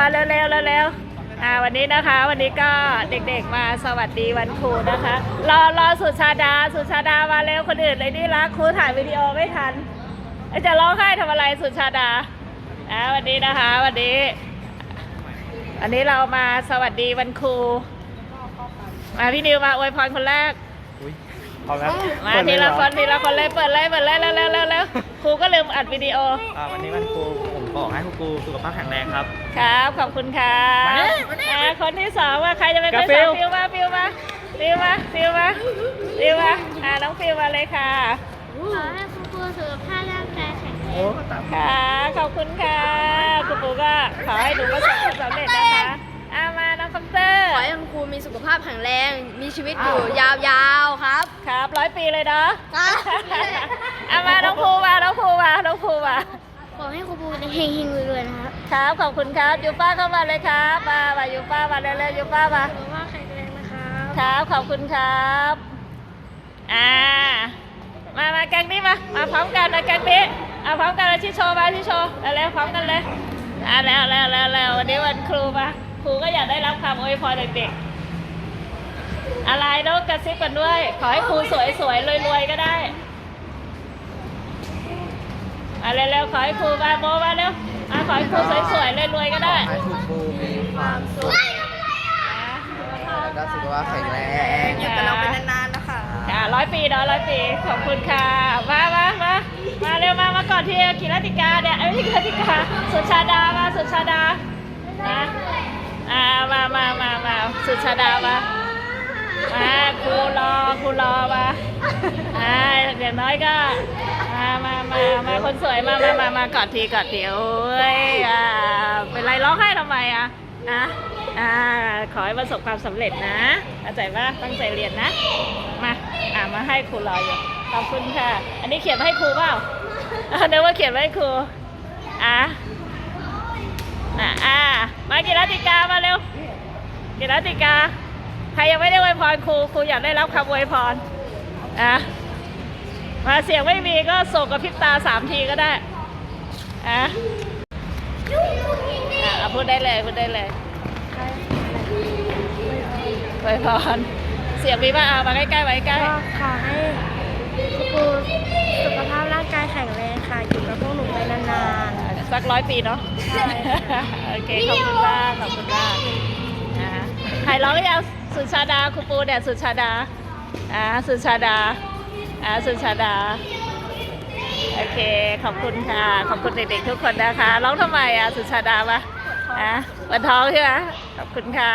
มาเร็วเร็วเร็วเร็วอ่าวันนี้นะคะ วันนี้ก็เด็กๆมาสวัสดีวันครูนะคะ รอรอสุชาดาสุชาดามาเร็วคนอื่นเลยนี่รักครูถ่ายวิดีโอไม่ทันจะร้องไห้ทำอะไรสุชาดาอ่าวันนี้นะคะ วันนี้ อันนี้เรามาสวัสดีวันครูมาพี่นิวมาอวยพรคนแรก อุ้ยพร้อมแล้วมาเปิดทีเยเหรละอคนทีละคนเลยเปิดเลยเปิดเลยเร็วเร็วเร็วเร็วเร็วครูก็ลืมอัดวิดีโอ อ่าวันนี้วันครูผมขอให้คุณครูสุขภาพแข็งแรงครับ ครับขอบคุณครับมานี่มานี่อ่าคนที่สองว่าใครจะเป็นคนกาที่ฟิสอลงฟิวมาฟิวมาฟิวมาฟิวมาฟิวมาอ่าน้องฟิวมาเลยค่ะ ขอให้คุณครูสุขภาพร่างกายแข็งแรโอ้งตาม ค่ะ ขอบคุณค่ะ คุณปู่ก็ขอให้หนูประสบความสำเร็จนะ ให้คุณครูมีสุขภาพแข็งแรง มีชีวิตอยู่ยาวๆครับ ครับร้อยปีเลยเนาะครับอามาน้องภูมาน้องภูมาน้องภูมาขอให้คุณครูเฮงๆรวยๆนะครับ ครับขอบคุณครับยูป้าเข้ามาเลยครับ มามายูป้ามาเร็วๆยูป้ามาสุขภาพแข็งแรงนะครับครับขอบคุณครับอ่ามามาแกงนี้มามาพร้อมกันนะแกงนี้เอาพร้อมกันเลยที่โชว์มาที่โชว์เร็วๆพร้อมกันเลยอ่าแล้วแล้วแล้วแล้ววันนี้วันครูมา ครูก็อยากได้รับคำอวยพรเด็กๆ อะไรต้องกระซิบกันด้วย ขอให้ครูสวยๆรวยๆก็ได้มาเร็วๆขอให้ครูมาโบมาเร็วอะขอให้ครูสวยๆรวยๆก็ได้ให้คุณครูมีความสุขแล้วก็สุขภาพแข็งแรงอยู่กับเราเป็นนานๆนะคะค่ะร้อยปีเนาะร้อยปีขอบคุณค่ะมามามามาเร็วมามาก่อนที่กิรติกาเนี่ยเอ้ยไม่ใช่กิรติกาสุชาดามาสุชาดา สุชาดามามาครูรอครูรอมาอ่าอย่างน้อยก็มามามามาคนสวยมามามามากอนทีกอนทีโอ้ยอ่าเป็นไรร้องไห้ทำไมอะนะอ่าขอให้ประสบความสำเร็จนะเข้าใจว่าตั้งใจเรียนนะ มาอ่ามาให้ครูรออยู่ขอบคุณค่ะ อันนี้เขียนให้ครูเปล่าอ่านึกว่าเขียนให้ครูอะอะอ่ามากิรติกามาเร็ว กิรติกา ใครยังไม่ได้อวยพรครูครูอยากได้รับคำอวยพรอะมาเสียงไม่มีก็ส่งกับพริบตาสามทีก็ได้อะอะเอาพูดได้เลยพูดได้เลยอวยพรเสียงมีป่ะเอามาใกล้ๆมาใกล้ก็ขอให้คุณครูสุขภาพร่างกายแข็งแรงค่ะ อยู่กับพวกหนูไปนานๆ สักร้อยปีเนาะ ใช่ โอเค ขอบคุณมาก ขอบคุณมาก ใครร้องหรือยังสุชาดาครูปูเนี่ยสุชาดาอ่าสุชาดาอ่าสุชาดาโอเคขอบคุณค่ะ ขอบคุณเด็กๆทุกคนนะคะร้องทำไมอะสุชาดาปะอะวันท้องใช่ไหมขอบคุณค่ะ